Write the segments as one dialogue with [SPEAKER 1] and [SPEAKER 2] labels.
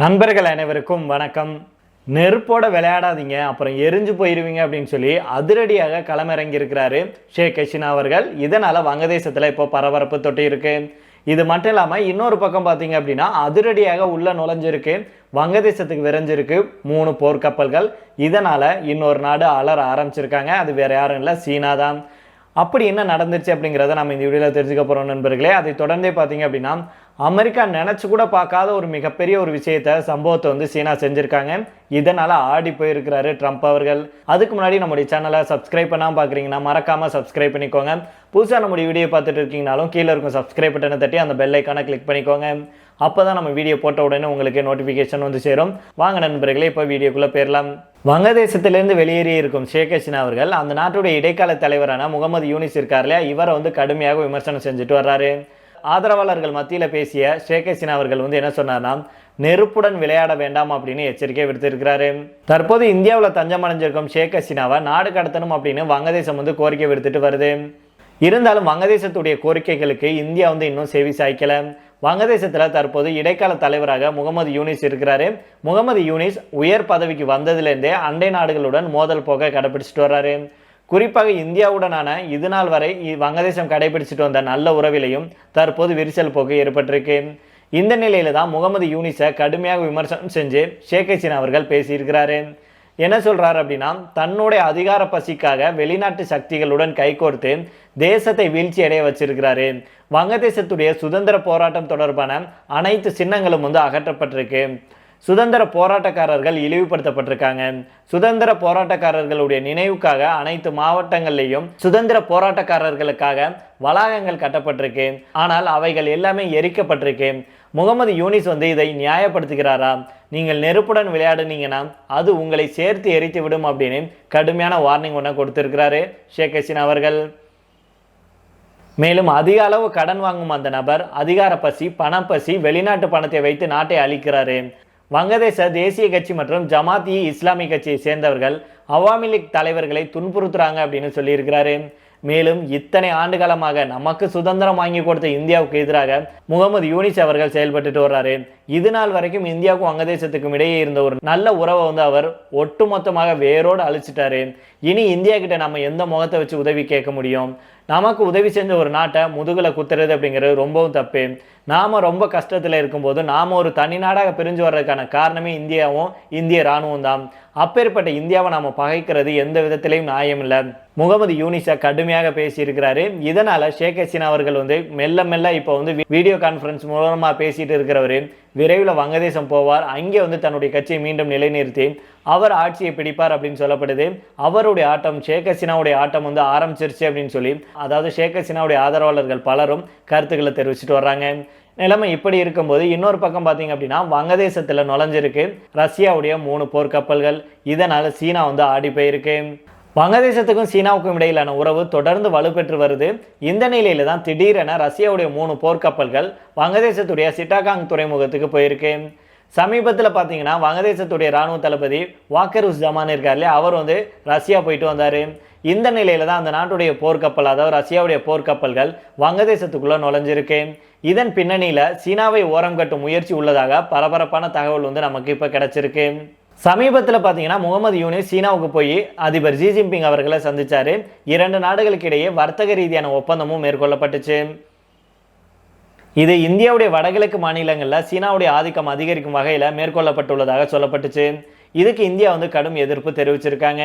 [SPEAKER 1] நண்பர்கள் அனைவருக்கும் வணக்கம். நெருப்போட விளையாடாதீங்க அப்புறம் எரிஞ்சு போயிடுவீங்க அப்படின்னு சொல்லி அதிரடியாக களமிறங்கியிருக்கிறாரு ஷேக் ஹசீனா அவர்கள். இதனால் வங்கதேசத்தில் இப்போ பரபரப்பு தொட்டி இருக்கு. இது மட்டும் இல்லாமல் இன்னொரு பக்கம் பார்த்தீங்க அப்படின்னா அதிரடியாக உள்ளே நுழைஞ்சிருக்கு வங்கதேசத்துக்கு விரைஞ்சிருக்கு மூணு போர்க்கப்பல்கள். இதனால் இன்னொரு நாடு அலற ஆரம்பிச்சிருக்காங்க. அது வேறு யாரும் இல்லை சீனா தான். அப்படி என்ன நடந்துச்சு அப்படிங்கிறத நம்ம இந்த வீடியோவில் தெரிஞ்சுக்க போகிறோம் நண்பர்களே. அதை தொடர்ந்தே பார்த்தீங்க அப்படின்னா அமெரிக்கா நினச்சி கூட பார்க்காத ஒரு மிகப்பெரிய ஒரு விஷயத்தை சம்பவத்தை வந்து சீனா செஞ்சுருக்காங்க. இதனால் ஆடி போயிருக்கிறாரு ட்ரம்ப் அவர்கள். அதுக்கு முன்னாடி நம்முடைய சேனலை சப்ஸ்கிரைப் பண்ணாமல் பார்க்குறீங்கன்னா மறக்காமல் சப்ஸ்கிரைப் பண்ணிக்கோங்க. புதுசாக நம்முடைய வீடியோ பார்த்துட்டு இருக்கீங்கனாலும் கீழே இருக்கும் சப்ஸ்கிரைப் பட்டனை தட்டி அந்த பெல் ஐக்கானை கிளிக் பண்ணிக்கோங்க. அப்போ தான் நம்ம வீடியோ போட்ட உடனே உங்களுக்கு நோட்டிஃபிகேஷன் வந்து சேரும். வாங்க நண்பர்களே இப்போ வீடியோக்குள்ளே போயிடலாம் வங்கதேசத்திலிருந்து வெளியேறி இருக்கும் ஷேக் ஹசீனா அவர்கள் அந்த நாட்டுடைய இடைக்கால தலைவரான முகமது யூனிஸ் இருக்கார் இல்லையா? இவரை வந்து கடுமையாக விமர்சனம் செஞ்சுட்டு வர்றாரு. ஆதரவாளர்கள் மத்தியில் பேசிய ஷேக் ஹசீனா அவர்கள் வந்து என்ன சொன்னார்னா நெருப்புடன் விளையாட வேண்டாம் அப்படின்னு எச்சரிக்கை விடுத்திருக்கிறாரு. தற்போது இந்தியாவில் தஞ்சம் அடைஞ்சிருக்கும் ஷேக் ஹசீனாவை நாடு கடத்தணும் அப்படின்னு வங்கதேசம் வந்து கோரிக்கை விடுத்துட்டு வருது. இருந்தாலும் வங்கதேசத்துடைய கோரிக்கைகளுக்கு இந்தியா வந்து இன்னும் செவி சாய்க்கல. வங்கதேசத்தில் தற்போது இடைக்கால தலைவராக முகமது யூனிஸ் இருக்கிறாரு. முகமது யூனிஸ் உயர் பதவிக்கு வந்ததுலேருந்தே அண்டை நாடுகளுடன் மோதல் போக கடைபிடிச்சிட்டு வர்றாரு. குறிப்பாக இந்தியாவுடனான இது நாள் வரை வங்கதேசம் கடைபிடிச்சிட்டு வந்த நல்ல உறவிலையும் தற்போது விரிசல் போக்கு ஏற்பட்டிருக்கு. இந்த நிலையில தான் முகமது யூனிஸை கடுமையாக விமர்சனம் செஞ்சு ஷேக் ஹசீனா அவர்கள் பேசியிருக்கிறாரு. என்ன சொல்றாரு அப்படின்னா தன்னுடைய அதிகார பசிக்காக வெளிநாட்டு சக்திகளுடன் கைகோர்த்து தேசத்தை வீழ்ச்சி அடைய வச்சிருக்கிறாரு. வங்கதேசத்துடைய சுதந்திர போராட்டம் தொடர்பான அனைத்து சின்னங்களும் வந்து அகற்றப்பட்டிருக்கு. சுதந்திர போராட்டக்காரர்கள் இழிவுபடுத்தப்பட்டிருக்காங்க. சுதந்திர போராட்டக்காரர்களுடைய நினைவுக்காக அனைத்து மாவட்டங்கள்லையும் சுதந்திர போராட்டக்காரர்களுக்காக வளாகங்கள் கட்டப்பட்டிருக்கு. ஆனால் அவைகள் எல்லாமே எரிக்கப்பட்டிருக்கு. முகமது யூனிஸ் வந்து இதை நியாயப்படுத்துகிறாரா? நீங்கள் நெருப்புடன் விளையாடுனீங்கன்னா அது உங்களை சேர்த்து எரித்து விடும் அப்படின்னு கடுமையான வார்னிங் ஒன்று கொடுத்திருக்கிறாரு ஷேக் ஹசீன் அவர்கள். மேலும் அதிக அளவு கடன் வாங்கும் அந்த நபர் அதிகார பசி பணப்பசி வெளிநாட்டு பணத்தை வைத்து நாட்டை அழிக்கிறாரு. வங்கதேச தேசிய கட்சி மற்றும் ஜமாத் இ இஸ்லாமிய கட்சியை சேர்ந்தவர்கள் அவாமி லீக் தலைவர்களை துன்புறுத்துறாங்க அப்படின்னு சொல்லியிருக்கிறாரு. மேலும் இத்தனை ஆண்டு காலமாக நமக்கு சுதந்திரம் வாங்கி கொடுத்த இந்தியாவுக்கு எதிராக முகமது யூனிஸ் அவர்கள் செயல்பட்டுட்டு வர்றாரு. இது நாள் வரைக்கும் இந்தியாவுக்கும் வங்கதேசத்துக்கும் இடையே இருந்த ஒரு நல்ல உறவை வந்து அவர் ஒட்டுமொத்தமாக வேரோடு அழிச்சிட்டாரு. இனி இந்தியா கிட்ட நம்ம எந்த முகத்தை வச்சு உதவி கேட்க முடியும்? நமக்கு உதவி செஞ்ச ஒரு நாட்டை முதுகில் குத்துறது அப்படிங்கிறது ரொம்பவும் தப்பு. நாம் ரொம்ப கஷ்டத்தில் இருக்கும்போது நாம் ஒரு தனிநாடாக பிரிஞ்சு வர்றதுக்கான காரணமே இந்தியாவும் இந்திய இராணுவம் தான். அப்பேற்பட்ட இந்தியாவை நாம் பகைக்கிறது எந்த விதத்திலையும் நியாயம் இல்லை முகமது யூனிசா கடுமையாக பேசியிருக்கிறாரு. இதனால் ஷேக் ஹசீனா அவர்கள் வந்து மெல்ல மெல்ல இப்போ வந்து வீடியோ கான்ஃபரன்ஸ் மூலமாக பேசிட்டு இருக்கிறவர். விரைவில் வங்கதேசம் போவார். அங்கே வந்து தன்னுடைய கட்சியை மீண்டும் நிலைநிறுத்தி அவர் ஆட்சியை பிடிப்பார் அப்படின்னு சொல்லப்படுது. அவருடைய ஆட்டம் ஷேக் ஹசீனாவுடைய ஆட்டம் வந்து ஆரம்பிச்சிருச்சு அப்படின்னு சொல்லி அதாவது ஷேக் ஹசீனாவுடைய ஆதரவாளர்கள் பலரும் கருத்துக்களை தெரிவிச்சிட்டு வர்றாங்க. நிலைமை இப்படி இருக்கும்போது இன்னொரு பக்கம் பார்த்தீங்க அப்படின்னா வங்கதேசத்தில் நுழைஞ்சிருக்கு ரஷ்யாவுடைய மூணு போர்க்கப்பல்கள். இதனால் சீனா வந்து ஆடி போயிருக்கு வங்கதேசத்துக்கும் சீனாவுக்கும் இடையிலான உறவு தொடர்ந்து வலுப்பெற்று வருது. இந்த நிலையில தான் திடீரென ரஷ்யாவுடைய மூணு போர்க்கப்பல்கள் வங்கதேசத்துடைய சிட்டாகாங் துறைமுகத்துக்கு போயிருக்கு. சமீபத்தில் பார்த்தீங்கன்னா வங்கதேசத்துடைய ராணுவ தளபதி வாக்கர் உஸ் ஜமான் இருக்கார் இல்லையா? அவர் வந்து ரஷ்யா போயிட்டு வந்தார். இந்த நிலையில தான் அந்த நாட்டுடைய போர்க்கப்பல் அதாவது ரஷ்யாவுடைய போர்க்கப்பல்கள் வங்கதேசத்துக்குள்ளே நுழைஞ்சிருக்கு. இதன் பின்னணியில் சீனாவை ஓரம் கட்டும் முயற்சி உள்ளதாக பரபரப்பான தகவல் வந்து நமக்கு இப்போ கிடச்சிருக்கு. சமீபத்தில் பார்த்தீங்கன்னா முகமது யூனிஸ் சீனாவுக்கு போய் அதிபர் ஜி ஜின்பிங் அவர்களை சந்தித்தார் இரண்டு நாடுகளுக்கு இடையே வர்த்தக ரீதியான ஒப்பந்தமும் மேற்கொள்ளப்பட்டுச்சு. இது இந்தியாவுடைய வடகிழக்கு மாநிலங்களில் சீனாவுடைய ஆதிக்கம் அதிகரிக்கும் வகையில் மேற்கொள்ளப்பட்டுள்ளதாக சொல்லப்பட்டுச்சு. இதுக்கு இந்தியா வந்து கடும் எதிர்ப்பு தெரிவிச்சிருக்காங்க.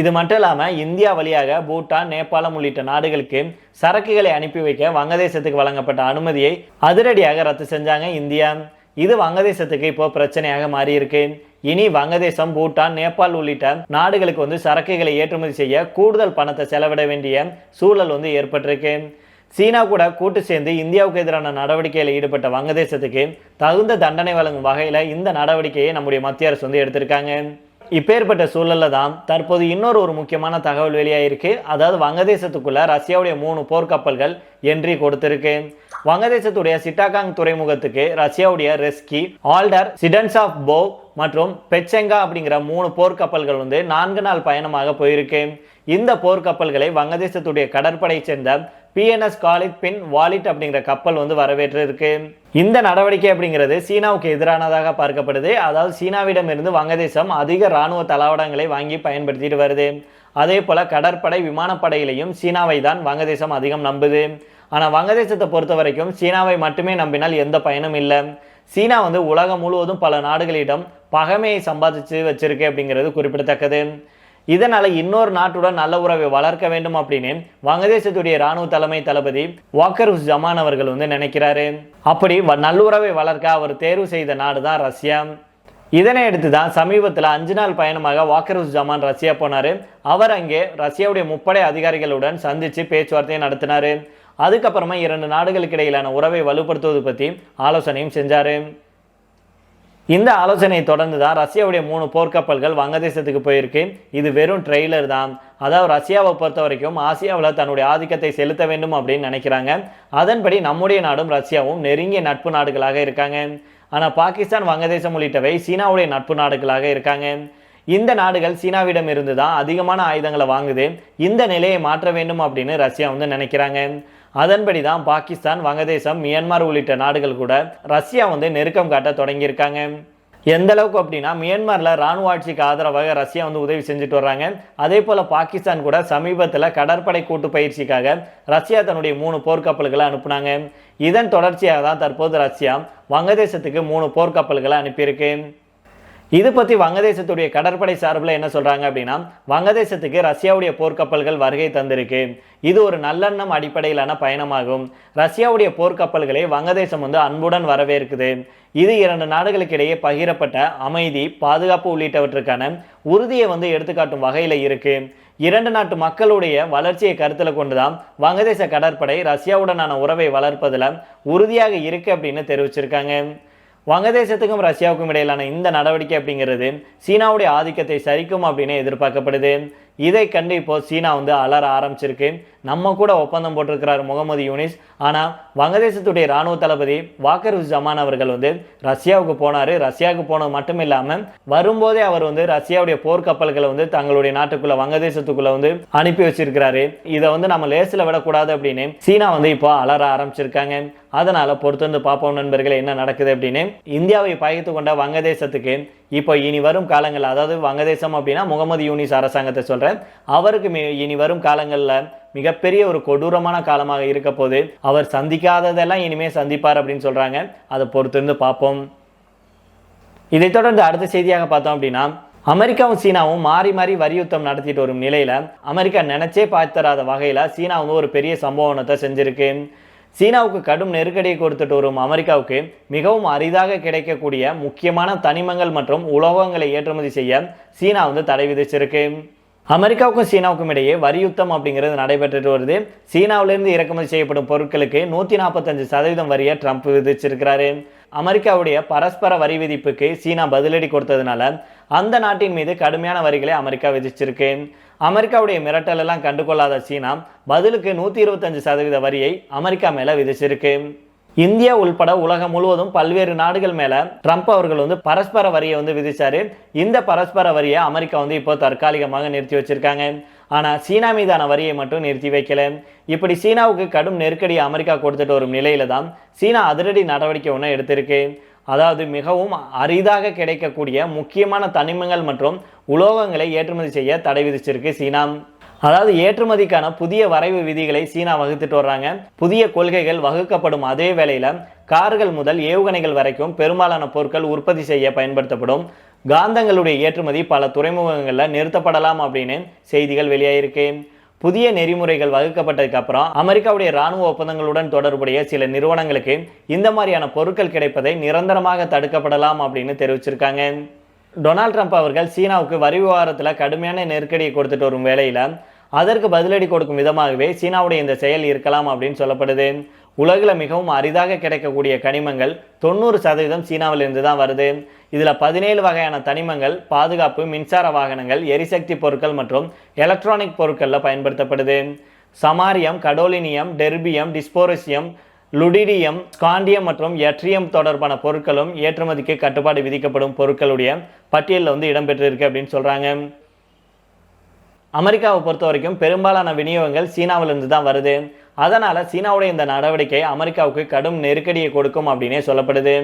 [SPEAKER 1] இது மட்டும் இல்லாமல் இந்தியா வழியாக பூட்டான் நேபாளம் உள்ளிட்ட நாடுகளுக்கு சரக்குகளை அனுப்பி வைக்க வங்கதேசத்துக்கு வழங்கப்பட்ட அனுமதியை அதிரடியாக ரத்து செஞ்சாங்க இந்தியா. இது வங்கதேசத்துக்கு இப்போ பிரச்சனையாக மாறியிருக்கு. இனி வங்கதேசம் பூட்டான் நேபாள் உள்ளிட்ட நாடுகளுக்கு வந்து சரக்குகளை ஏற்றுமதி செய்ய கூடுதல் பணத்தை செலவிட வேண்டிய சூழல் வந்து ஏற்பட்டிருக்கு. சீனா கூட கூட்டு சேர்ந்து இந்தியாவுக்கு எதிரான நடவடிக்கையில் ஈடுபட்ட வங்கதேசத்துக்கு தகுந்த தண்டனை வழங்கும் வகையில் இந்த நடவடிக்கையை நம்முடைய மத்திய அரசு வந்து எடுத்திருக்காங்க. இப்பேற்பட்ட சூழல்ல தான் தற்போது இன்னொரு ஒரு முக்கியமான தகவல் வெளியாகிருக்கு அதாவது வங்கதேசத்துக்குள்ள ரஷ்யாவுடைய மூணு போர்க்கப்பல்கள் என்ட்ரி கொடுத்திருக்கு. வங்கதேசத்துடைய சிட்டாகாங் துறைமுகத்துக்கு ரஷ்யாவுடைய ரெஸ்கி ஆல்டர் சிடன்ஸ் ஆஃப் போ மற்றும் பெச்செங்கா அப்படிங்கிற மூணு போர்க்கப்பல்கள் வந்து நான்கு நாள் பயணமாக போயிருக்கு இந்த போர்க்கப்பல்களை வங்கதேசத்துடைய கடற்படை சேர்ந்த பிஎன்எஸ் காலித் பின் வாலிட் அப்படிங்கிற கப்பல் வந்து வரவேற்றிருக்கு. இந்த நடவடிக்கை அப்படிங்கிறது சீனாவுக்கு எதிரானதாக பார்க்கப்படுது. அதாவது சீனாவிடம் இருந்து வங்கதேசம் அதிக ராணுவ தளவாடங்களை வாங்கி பயன்படுத்திட்டு வருது. அதே போல கடற்படை விமானப்படையிலையும் சீனாவை தான் வங்கதேசம் அதிகம் நம்புது. ஆனால் வங்கதேசத்தை பொறுத்த வரைக்கும் சீனாவை மட்டுமே நம்பினால் எந்த பயனும் இல்லை. சீனா வந்து உலகம் முழுவதும் பல நாடுகளிடம் பகைமையை சம்பாதிச்சு வச்சிருக்கு அப்படிங்கிறது குறிப்பிடத்தக்கது. இதனால் இன்னொரு நாட்டுடன் நல்ல உறவை வளர்க்க வேண்டும் அப்படின்னு வங்கதேசத்துடைய ராணுவ தலைமை தளபதி வாக்கர் ஜமான் அவர்கள் வந்து நினைக்கிறாரு. அப்படி வ- நல்லுறவை வளர்க்க அவர் தேர்வு செய்த நாடு தான் ரஷ்யா. இதனை அடுத்து தான் சமீபத்தில் அஞ்சு நாள் பயணமாக வாக்கர் ஜமான் ரஷ்யா போனார். அவர் அங்கே ரஷ்யாவுடைய முப்படை அதிகாரிகளுடன் சந்தித்து பேச்சுவார்த்தையை நடத்தினார். அதுக்கப்புறமா இரண்டு நாடுகளுக்கு இடையிலான உறவை வலுப்படுத்துவது பற்றி ஆலோசனையும் செஞ்சார். இந்த ஆலோசனையை தொடர்ந்து தான் ரஷ்யாவுடைய மூணு போர்க்கப்பல்கள் வங்கதேசத்துக்கு போயிருக்கு. இது வெறும் ட்ரெய்லர் தான். அதாவது ரஷ்யாவை பொறுத்த வரைக்கும் ஆசியாவில் தன்னுடைய ஆதிக்கத்தை செலுத்த வேண்டும் அப்படின்னு நினைக்கிறாங்க. அதன்படி நம்முடைய நாடும் ரஷ்யாவும் நெருங்கிய நட்பு நாடுகளாக இருக்காங்க. ஆனால் பாகிஸ்தான் வங்கதேசம் உள்ளிட்டவை சீனாவுடைய நட்பு நாடுகளாக இருக்காங்க. இந்த நாடுகள் சீனாவிடம் இருந்து தான் அதிகமான ஆயுதங்களை வாங்குது. இந்த நிலையை மாற்ற வேண்டும் அப்படின்னு ரஷ்யா வந்து நினைக்கிறாங்க. அதன்படி தான் பாகிஸ்தான் வங்கதேசம் மியான்மர் உள்ளிட்ட நாடுகள் கூட ரஷ்யா வந்து நெருக்கம் காட்ட தொடங்கியிருக்காங்க. எந்த அளவுக்கு அப்படின்னா மியான்மரில் ராணுவ ஆட்சிக்கு ஆதரவாக ரஷ்யா வந்து உதவி செஞ்சுட்டு வர்றாங்க. அதே போல் பாகிஸ்தான் கூட சமீபத்தில் கடற்படை கூட்டு பயிற்சிக்காக ரஷ்யா தன்னுடைய மூணு போர்க்கப்பல்களை அனுப்புனாங்க. இதன் தொடர்ச்சியாக தான் தற்போது ரஷ்யா வங்கதேசத்துக்கு மூணு போர்க்கப்பல்களை அனுப்பியிருக்கு. இது பற்றி வங்கதேசத்துடைய கடற்படை சார்பில் என்ன சொல்கிறாங்க அப்படின்னா வங்கதேசத்துக்கு ரஷ்யாவுடைய போர்க்கப்பல்கள் வருகை தந்திருக்கு. இது ஒரு நல்லெண்ணம் அடிப்படையிலான பயணமாகும். ரஷ்யாவுடைய போர்க்கப்பல்களை வங்கதேசம் வந்து அன்புடன் வரவேற்குது. இது இரண்டு நாடுகளுக்கு இடையே பகிரப்பட்ட அமைதி பாதுகாப்பு உள்ளிட்டவற்றுக்கான உறுதியை வந்து எடுத்துக்காட்டும் வகையில் இருக்கு. இரண்டு நாட்டு மக்களுடைய வளர்ச்சியை கருத்தில் கொண்டுதான் வங்கதேச கடற்படை ரஷ்யாவுடனான உறவை வளர்ப்பதில் உறுதியாக இருக்கு அப்படின்னு தெரிவிச்சிருக்காங்க. வங்கதேசத்துக்கும் ரஷ்யாவுக்கும் இடையிலான இந்த நடவடிக்கை அப்படிங்கிறது சீனாவுடைய ஆதிக்கத்தை சரிக்கும் அப்படின்னு எதிர்பார்க்கப்படுது. இதை கண்டு இப்போ சீனா வந்து அலற ஆரம்பிச்சிருக்கு. நம்ம கூட ஒப்பந்தம் போட்டிருக்கிறார் முகமது யூனிஸ். ஆனால் வங்கதேசத்துடைய ராணுவ தளபதி வாக்கர் ஜமான் அவர்கள் வந்து ரஷ்யாவுக்கு போனார். ரஷ்யாவுக்கு போனது மட்டும் இல்லாமல் வரும்போதே அவர் வந்து ரஷ்யாவுடைய போர்க்கப்பல்களை வந்து தங்களுடைய நாட்டுக்குள்ள வங்கதேசத்துக்குள்ளே வந்து அனுப்பி வச்சிருக்கிறாரு. இதை வந்து நம்ம லேசில் விடக்கூடாது அப்படின்னு சீனா வந்து இப்போ அலற ஆரம்பிச்சிருக்காங்க. அதனால் பொறுத்து வந்து பார்ப்போம் நண்பர்களே என்ன நடக்குது அப்படின்னு. இந்தியாவை பகிர்ந்து கொண்ட வங்கதேசத்துக்கு இப்போ இனி வரும் காலங்கள் அதாவது வங்கதேசம் அப்படின்னா முகமது யூனிஸ் அரசாங்கத்தை சொல்கிறேன் அவருக்கு இனி வரும் காலங்களில் மிகப்பெரிய ஒரு கொடூரமான காலமாக இருக்க போது அவர் சந்திக்காததெல்லாம் இனிமேல் சந்திப்பார் அப்படின்னு சொல்கிறாங்க அதை பொறுத்திருந்து பார்ப்போம். இதைத் தொடர்ந்து அடுத்த செய்தியாக பார்த்தோம் அப்படின்னா அமெரிக்காவும் சீனாவும் மாறி மாறி வரி யுத்தம் நடத்திட்டு வரும் நிலையில் அமெரிக்கா நினைச்சே பார்த்தராத வகையில் சீனா வந்து ஒரு பெரிய சம்பவத்தை செஞ்சிருக்கு. சீனாவுக்கு கடும் நெருக்கடியை கொடுத்துட்டு வரும் அமெரிக்காவுக்கு மிகவும் அரிதாக கிடைக்கக்கூடிய முக்கியமான தனிமங்கள் மற்றும் உலோகங்களை ஏற்றுமதி செய்ய சீனா வந்து தடை விதிச்சிருக்கு. அமெரிக்காவுக்கும் சீனாவுக்கும் இடையே வரி யுத்தம் அப்படிங்கிறது நடைபெற்றுட்டு வருது. சீனாவிலிருந்து இறக்குமதி செய்யப்படும் பொருட்களுக்கு நூற்றி நாற்பத்தஞ்சு சதவீதம் வரியை ட்ரம்ப் விதிச்சிருக்கிறாரு. அமெரிக்காவுடைய பரஸ்பர வரி விதிப்புக்கு சீனா பதிலடி கொடுத்ததுனால அந்த நாட்டின் மீது கடுமையான வரிகளை அமெரிக்கா விதிச்சிருக்கு. அமெரிக்காவுடைய மிரட்டலெல்லாம் கண்டுகொள்ளாத சீனா பதிலுக்கு நூற்றி இருபத்தஞ்சு சதவீத வரியை அமெரிக்கா மேலே விதிச்சிருக்கு. இந்தியா உள்பட உலகம் முழுவதும் பல்வேறு நாடுகள் மேலே ட்ரம்ப் அவர்கள் வந்து பரஸ்பர வரியை வந்து விதிச்சாரு. இந்த பரஸ்பர வரியை அமெரிக்கா வந்து இப்போ தற்காலிகமாக நிறுத்தி வச்சிருக்காங்க. ஆனால் சீனா மீதான வரியை மட்டும் நிறுத்தி வைக்கல. இப்படி சீனாவுக்கு கடும் நெருக்கடியை அமெரிக்கா கொடுத்துட்டு வரும் நிலையில தான் சீனா அதிரடி நடவடிக்கை ஒன்று எடுத்திருக்கு. அதாவது மிகவும் அரிதாக கிடைக்கக்கூடிய முக்கியமான தனிமங்கள் மற்றும் உலோகங்களை ஏற்றுமதி செய்ய தடை விதிச்சிருக்கு சீனா. அதாவது ஏற்றுமதிக்கான புதிய வரைவு விதிகளை சீனா வகுத்துட்டு வர்றாங்க. புதிய கொள்கைகள் வகுக்கப்படும் அதே வேளையில் கார்கள் முதல் ஏவுகணைகள் வரைக்கும் பெரும்பாலான பொருட்கள் உற்பத்தி செய்ய பயன்படுத்தப்படும். காந்தங்களுடைய ஏற்றுமதி பல துறைமுகங்களில் நிறுத்தப்படலாம் அப்படின்னு செய்திகள் வெளியாகிருக்கு புதிய நெறிமுறைகள் வகுக்கப்பட்டதுக்கு அப்புறம் அமெரிக்காவுடைய ராணுவ ஒப்பந்தங்களுடன் தொடர்புடைய சில நிறுவனங்களுக்கு இந்த மாதிரியான பொருட்கள் கிடைப்பதை நிரந்தரமாக தடுக்கப்படலாம் அப்படின்னு தெரிவிச்சிருக்காங்க. டொனால்ட் ட்ரம்ப் அவர்கள் சீனாவுக்கு வரி விவகாரத்தில் கடுமையான நெருக்கடியை கொடுத்துட்டு வரும் வேளையில் அதற்கு பதிலடி கொடுக்கும் விதமாகவே சீனாவுடைய இந்த செயல் இருக்கலாம் அப்படின்னு சொல்லப்படுது. உலகில் மிகவும் அரிதாக கிடைக்கக்கூடிய கனிமங்கள் தொண்ணூறு சதவீதம் சீனாவிலிருந்து தான் வருது. இதில் பதினேழு வகையான தனிமங்கள் பாதுகாப்பு மின்சார வாகனங்கள் எரிசக்தி பொருட்கள் மற்றும் எலக்ட்ரானிக் பொருட்களில் பயன்படுத்தப்படுது. Samarium gadolinium terbium dysprosium lutetium scandium மற்றும் எட்ரியம் தொடர்பான பொருட்களும் ஏற்றுமதிக்கு கட்டுப்பாடு விதிக்கப்படும் பொருட்களுடைய பட்டியலில் வந்து இடம்பெற்றிருக்கு அப்படின்னு சொல்கிறாங்க அமெரிக்காவை பொறுத்த வரைக்கும் பெரும்பாலான விநியோகங்கள் சீனாவிலிருந்து தான் வருது. அதனால் சீனாவுடைய இந்த நடவடிக்கை அமெரிக்காவுக்கு கடும் நெருக்கடியை கொடுக்கும் அப்படின்னே சொல்லப்படுது.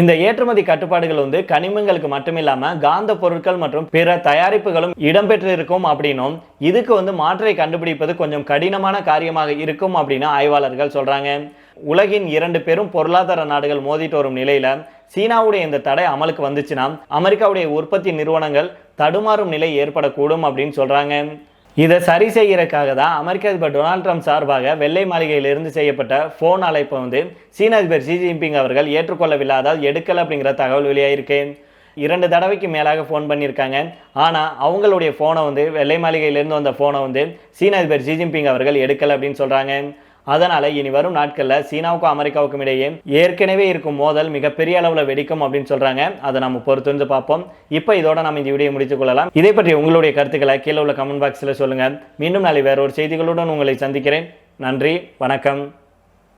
[SPEAKER 1] இந்த ஏற்றுமதி கட்டுப்பாடுகள் வந்து கனிமங்களுக்கு மட்டுமில்லாமல் காந்த பொருட்கள் மற்றும் பிற தயாரிப்புகளும் இடம்பெற்றிருக்கும் அப்படின்னும் இதுக்கு வந்து மாற்றை கண்டுபிடிப்பது கொஞ்சம் கடினமான காரியமாக இருக்கும் அப்படின்னு ஆய்வாளர்கள் சொல்றாங்க. உலகின் இரண்டு பெரும் பொருளாதார நாடுகள் மோதிட்டு வரும் நிலையில சீனாவுடைய இந்த தடை அமலுக்கு வந்துச்சுன்னா அமெரிக்காவுடைய உற்பத்தி நிறுவனங்கள் தடுமாறும் நிலை ஏற்படக்கூடும் அப்படின்னு சொல்றாங்க. இதை சரி செய்கிறக்காக தான் அமெரிக்க அதிபர் டொனால்ட் ட்ரம்ப் சார்பாக வெள்ளை மாளிகையிலிருந்து செய்யப்பட்ட ஃபோன் அழைப்பை வந்து சீன அதிபர் ஷி ஜின்பிங் அவர்கள் ஏற்றுக்கொள்ளவில்லை அதாவது எடுக்கல அப்படிங்கிற தகவல் வெளியாகிருக்கு இரண்டு தடவைக்கு மேலாக ஃபோன் பண்ணியிருக்காங்க. ஆனால் அவங்களுடைய ஃபோனை வந்து வெள்ளை மாளிகையிலேருந்து வந்த ஃபோனை வந்து சீன அதிபர் ஷி ஜின்பிங் அவர்கள் எடுக்கல அப்படின்னு சொல்கிறாங்க அதனால இனி வரும் நாட்களில் சீனாவுக்கும் அமெரிக்காவுக்கும் இடையே ஏற்கனவே இருக்கும் மோதல் மிகப்பெரிய அளவில் வெடிக்கும் அப்படின்னு சொல்றாங்க. அதை நம்ம பொறுத்திருந்து பார்ப்போம். இப்போ இதோட நம்ம இந்த வீடியோ முடித்துக் கொள்ளலாம். இதை பற்றி உங்களுடைய கருத்துக்களை கீழே உள்ள கமெண்ட் பாக்ஸில் சொல்லுங்க. மீண்டும் நாளை வேற ஒரு செய்திகளுடன் உங்களை சந்திக்கிறேன். நன்றி வணக்கம்.